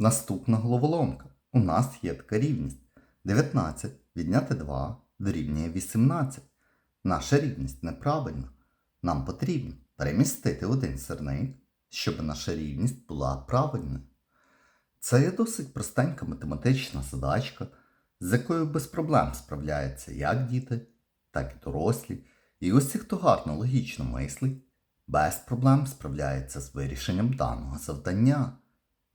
Наступна головоломка. У нас є така рівність. 19 відняти 2 дорівнює 18. Наша рівність неправильна. Нам потрібно перемістити один сирник, щоб наша рівність була правильною. Це є досить простенька математична задачка, з якою без проблем справляються як діти, так і дорослі. І усі, хто гарно логічно мислить, без проблем справляється з вирішенням даного завдання.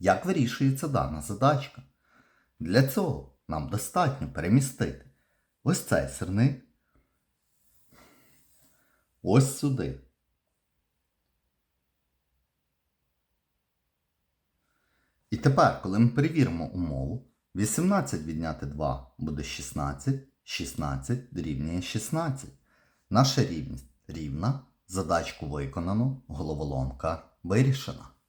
Як вирішується дана задачка? Для цього нам достатньо перемістити ось цей сирник ось сюди. І тепер, коли ми перевіримо умову, 18 відняти 2 буде 16, 16 дорівнює 16. Наша рівність рівна, задачку виконано, головоломка вирішена.